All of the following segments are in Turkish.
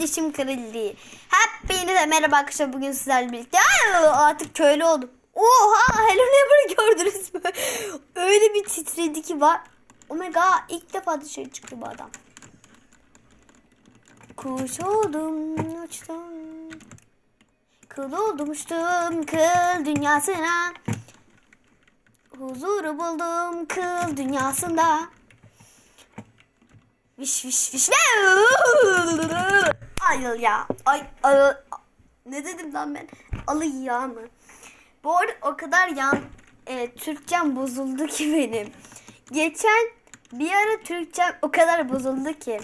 dişim kırıldı. Hepinize merhaba arkadaşlar bugün sizlerle birlikte Aa, artık köylü oldum. Oha Hello Neighbor'ı gördünüz mü? Öyle bir titredi ki var. Omega ilk defa dışarı çıktı bu adam. Kuş oldum uçtum. Kıl oldum uçtum kıl dünyasına. Huzuru buldum kıl dünyasında. Viş viş viş. Ay ya. Ay, ay. Ne dedim lan ben? Alı ya mı? Bu arada o kadar yan e, Türkçem bozuldu ki benim. Geçen bir ara Türkçem o kadar bozuldu ki.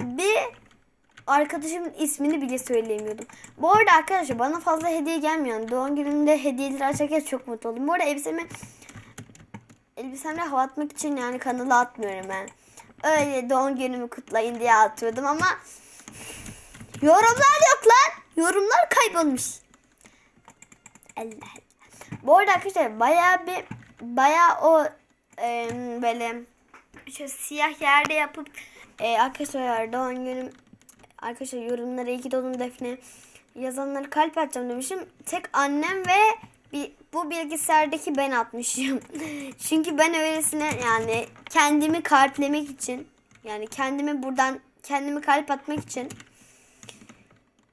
Bir arkadaşımın ismini bile söyleyemiyordum. Bu arada arkadaşlar bana fazla hediye gelmiyor. Doğum günümde hediyeler açarken çok mutlu oldum. Bu arada elbisemi elbisemle hava atmak için yani kanala atmıyorum ben. Öyle doğum günümü kutlayın diye atıyordum ama yorumlar yok lan. Yorumlar kaybolmuş. Allah Allah. Bu arada arkadaşlar bayağı bir bayağı o e, böyle şu siyah yerde yapıp e, arkadaşlar doğum günüm arkadaşlar yorumlara iki dolum defne yazanları kalp atacağım demişim. Tek annem ve bir, bu bilgisayardaki ben atmışım. Çünkü ben öylesine yani kendimi kalplemek için yani kendimi buradan kendimi kalp atmak için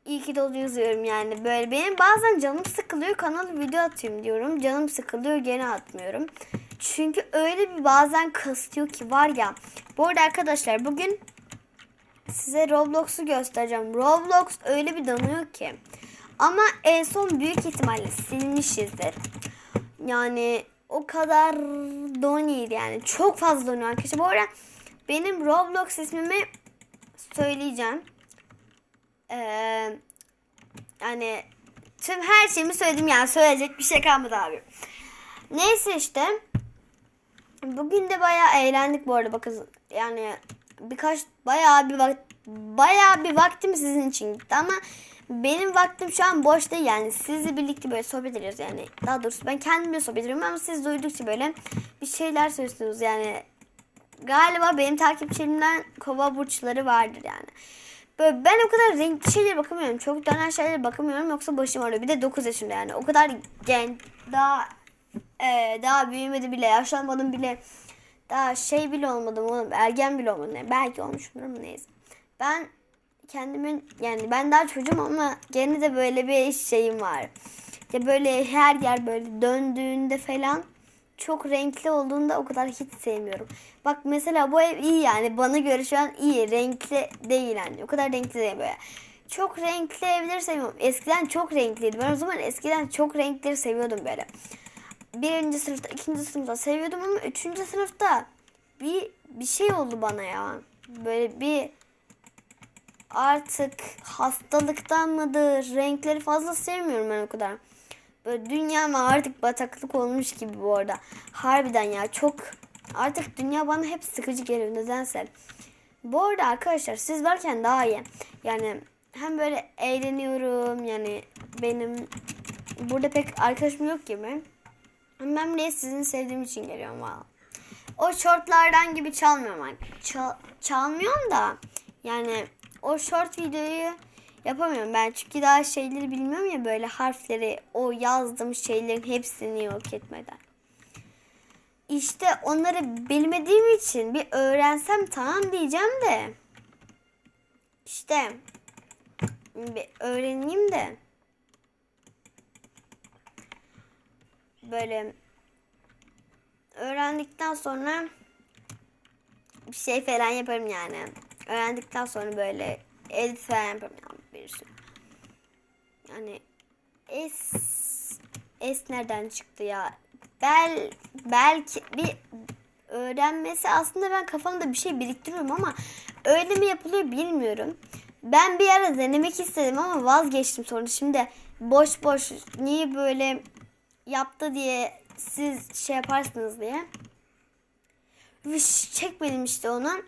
iyi ki dolu yazıyorum yani. Böyle benim bazen canım sıkılıyor kanala video atayım diyorum. Canım sıkılıyor gene atmıyorum. Çünkü öyle bir bazen kasıyor ki var ya. Bu arada arkadaşlar bugün size Roblox'u göstereceğim. Roblox öyle bir donuyor ki. Ama en son büyük ihtimalle silmişizdir. Yani o kadar donuydu yani. Çok fazla donuyor arkadaşlar. Bu arada benim Roblox ismimi söyleyeceğim. Ee, yani tüm her şeyimi söyledim yani söyleyecek bir şey kalmadı abi. Neyse işte. Bugün de bayağı eğlendik bu arada bakın. Yani birkaç bayağı bir vakt bayağı bir vaktim sizin için gitti ama benim vaktim şu an boş değil yani sizle birlikte böyle sohbet ediyoruz yani daha doğrusu ben kendimle sohbet ediyorum ama siz duydukça böyle bir şeyler söylüyorsunuz yani galiba benim takipçilerimden kova burçları vardır yani. Böyle ben o kadar renkli şeylere bakamıyorum. Çok dönen şeylere bakamıyorum yoksa başım ağrıyor. Bir de 9 yaşında yani. O kadar genç, daha e, daha büyümedi bile, yaşlanmadım bile. Daha şey bile olmadım oğlum. Ergen bile olmadım. Yani belki olmuşumdur ama neyse. Ben kendimin yani ben daha çocuğum ama gene de böyle bir şeyim var. Ya böyle her yer böyle döndüğünde falan çok renkli olduğunda o kadar hiç sevmiyorum. Bak mesela bu ev iyi yani bana göre şu an iyi. Renkli değil yani. O kadar renkli değil böyle. Çok renkli evleri seviyorum. Eskiden çok renkliydi. Ben o zaman eskiden çok renkleri seviyordum böyle. Birinci sınıfta, ikinci sınıfta seviyordum ama üçüncü sınıfta bir bir şey oldu bana ya. Böyle bir artık hastalıktan mıdır? Renkleri fazla sevmiyorum ben o kadar. Böyle dünyama artık bataklık olmuş gibi bu arada. Harbiden ya çok artık dünya bana hep sıkıcı geliyor nedense. Bu arada arkadaşlar siz varken daha iyi. Yani hem böyle eğleniyorum yani benim burada pek arkadaşım yok gibi. Ama ben buraya sizin sevdiğim için geliyorum valla. O shortlardan gibi çalmıyorum. Çal, çalmıyorum da yani o short videoyu yapamıyorum ben çünkü daha şeyleri bilmiyorum ya böyle harfleri o yazdığım şeylerin hepsini yok etmeden. İşte onları bilmediğim için bir öğrensem tamam diyeceğim de işte bir öğreneyim de böyle öğrendikten sonra bir şey falan yaparım yani. Öğrendikten sonra böyle edit falan yaparım yani sürü. Yani es es nereden çıktı ya? Bel belki bir öğrenmesi aslında ben kafamda bir şey biriktiriyorum ama öyle mi yapılıyor bilmiyorum. Ben bir ara denemek istedim ama vazgeçtim sonra. Şimdi boş boş niye böyle yaptı diye siz şey yaparsınız diye. Viş çekmedim işte onu.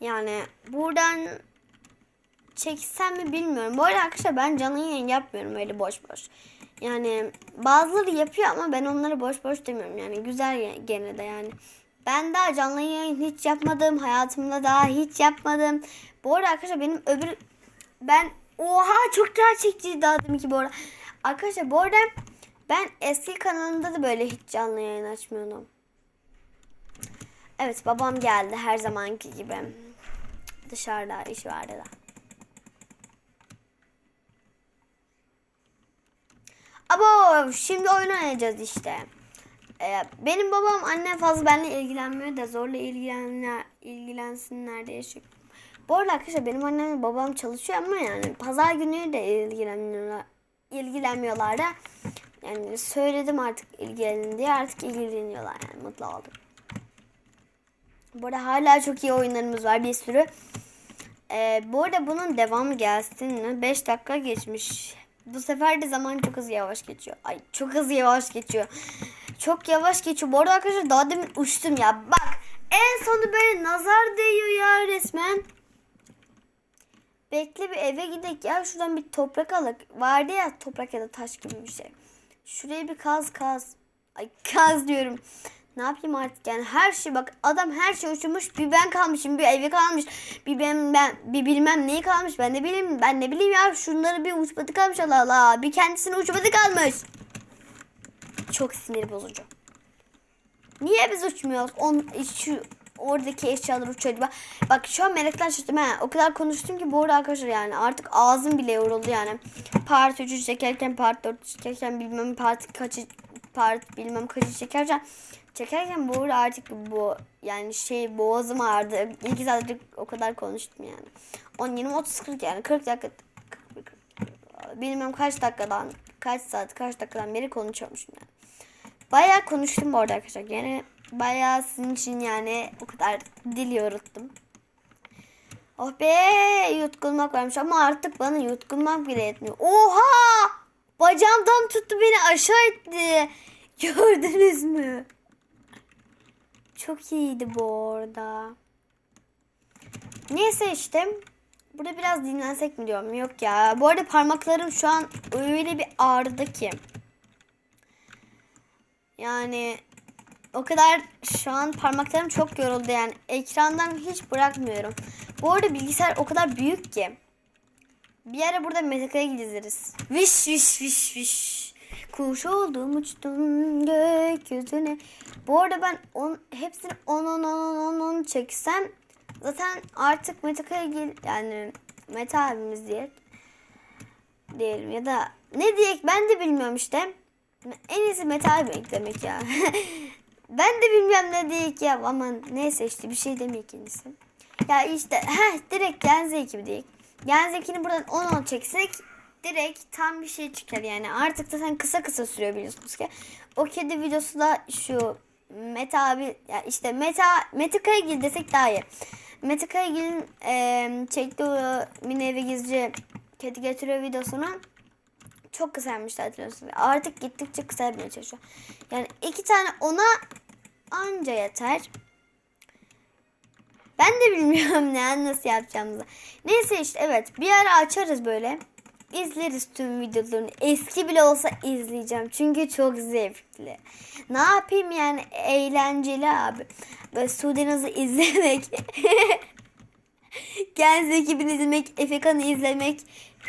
Yani buradan çeksem mi bilmiyorum. Bu arada arkadaşlar ben canlı yayın yapmıyorum öyle boş boş. Yani bazıları yapıyor ama ben onları boş boş demiyorum. Yani güzel gene de yani. Ben daha canlı yayın hiç yapmadım. Hayatımda daha hiç yapmadım. Bu arada arkadaşlar benim öbür ben oha çok gerçekçi daha deminki bu arada. Arkadaşlar bu arada ben eski kanalımda da böyle hiç canlı yayın açmıyordum. Evet babam geldi her zamanki gibi. Dışarıda iş vardı da. Abo şimdi oyun oynayacağız işte. Ee, benim babam annem fazla benimle ilgilenmiyor da zorla ilgilenler, ilgilensinler diye şey. Bu arada arkadaşlar benim annem babam çalışıyor ama yani pazar günü de ilgilenmiyorlar. ilgilenmiyorlar da. Yani söyledim artık ilgilenin diye artık ilgileniyorlar yani mutlu oldum. Bu arada hala çok iyi oyunlarımız var bir sürü. Ee, bu arada bunun devamı gelsin mi? 5 dakika geçmiş. Bu sefer de zaman çok hızlı yavaş geçiyor. Ay çok hızlı yavaş geçiyor. Çok yavaş geçiyor. Bu arada arkadaşlar daha demin uçtum ya. Bak en sonunda böyle nazar değiyor ya resmen. Bekle bir eve gidelim ya. Şuradan bir toprak alık. Vardı ya toprak ya da taş gibi bir şey. Şuraya bir kaz kaz. Ay kaz diyorum. Ne yapayım artık yani her şey bak adam her şey uçmuş bir ben kalmışım bir evi kalmış bir ben ben bir bilmem neyi kalmış ben ne bileyim ben ne bileyim ya şunları bir uçmadı kalmış Allah Allah bir kendisine uçmadı kalmış. Çok sinir bozucu. Niye biz uçmuyoruz? On, şu oradaki eşyalar uçuyor. Bak, bak şu an melekler şaşırdım. He, o kadar konuştum ki bu arada arkadaşlar yani artık ağzım bile yoruldu yani. Part 3'ü çekerken part 4'ü çekerken bilmem part kaçı part bilmem kaçı çekerken çekerken bu arada artık bu yani şey boğazım ağrıdı. İki saattir o kadar konuştum yani. 10 20 30 40 yani 40 dakika 41, 40, bilmem kaç dakikadan kaç saat kaç dakikadan beri konuşuyormuşum yani. Bayağı konuştum bu arada arkadaşlar. Yani bayağı sizin için yani o kadar dil yoruttum. Oh be yutkunmak varmış ama artık bana yutkunmak bile yetmiyor. Oha! Bacağımdan tuttu beni aşağı etti. Gördünüz mü? Çok iyiydi bu arada. Neyse işte. Burada biraz dinlensek mi diyorum. Yok ya. Bu arada parmaklarım şu an öyle bir ağrıdı ki. Yani o kadar şu an parmaklarım çok yoruldu yani ekrandan hiç bırakmıyorum. Bu arada bilgisayar o kadar büyük ki. Bir ara burada Metaka'ya gideriz. Viş viş viş viş. Kuş oldum uçtum gökyüzüne. Bu arada ben on, hepsini 10 10 10 10 10 çeksem zaten artık Metaka'ya gel yani Meta abimiz diye diyelim ya da ne diyek ben de bilmiyorum işte. En iyisi metal demek demek ya. ben de bilmem ne diyek ya ama neyse işte bir şey demeyek en. Ya işte heh, direkt Gen Z ekibi diyek. Gen Z ekibini buradan 10 10 çeksek direkt tam bir şey çıkar yani. Artık da sen kısa kısa sürüyor biliyorsunuz ki. O kedi videosu da şu Meta abi ya işte Meta Meta Karagil desek daha iyi. Meta Karagil'in e, çektiği o mini eve gizlice kedi getiriyor videosunu çok kısaymıştı hatırlıyorsunuz. Artık gittikçe kısalmaya çalışıyor. Yani iki tane ona anca yeter. Ben de bilmiyorum ne nasıl yapacağımızı. Neyse işte evet bir ara açarız böyle. İzleriz tüm videolarını. Eski bile olsa izleyeceğim. Çünkü çok zevkli. Ne yapayım yani eğlenceli abi. Böyle Sudenaz'ı izlemek. Genz ekibini izlemek. Efekan'ı izlemek.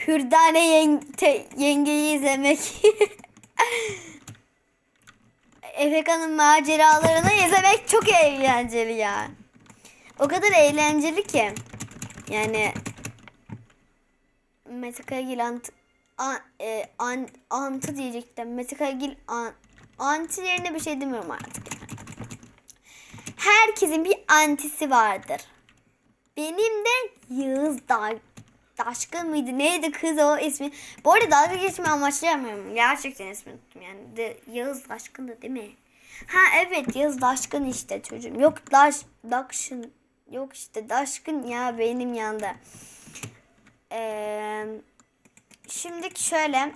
Hürdane yeng te- yengeyi izlemek. Efekan'ın maceralarını izlemek çok eğlenceli ya. O kadar eğlenceli ki. Yani Mete Karagil ant, an, e, an, antı diyecektim. Mete Karagil an, anti yerine bir şey demiyorum artık. Herkesin bir antisi vardır. Benim de Yağız Dağ Daşkın mıydı? Neydi kız o ismi? Bu arada dalga geçme amaçlı yapmıyorum. Gerçekten ismini unuttum yani. De, Yağız Daşkın'dı değil mi? Ha evet Yağız Daşkın işte çocuğum. Yok Daş, Daşkın. Yok işte Daşkın ya benim yanında. Ee, şimdiki şöyle.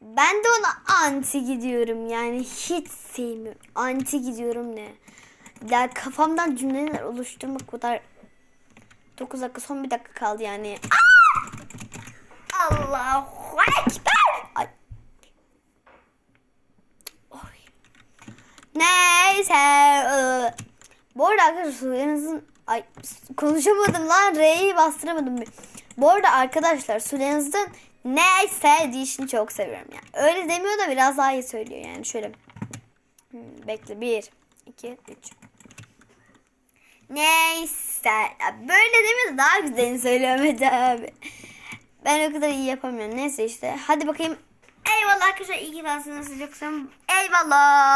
Ben de ona anti gidiyorum yani hiç sevmiyorum. Anti gidiyorum ne? Ya kafamdan cümleler oluşturmak kadar 9 dakika son bir dakika kaldı yani. Allahu Ekber. Ay. Oy. Neyse. ıı. Bu arada arkadaşlar suyunuzun ay konuşamadım lan R'yi bastıramadım. Bu arada arkadaşlar Sudeniz'in neyse dişini çok seviyorum yani. Öyle demiyor da biraz daha iyi söylüyor yani. Şöyle Hmm, bekle. Bir, iki, üç. Neyse. Böyle demiyor da daha güzelini söylüyor abi. Ben o kadar iyi yapamıyorum. Neyse işte. Hadi bakayım. Eyvallah arkadaşlar. İyi ki varsınız. Seviyorum. Eyvallah.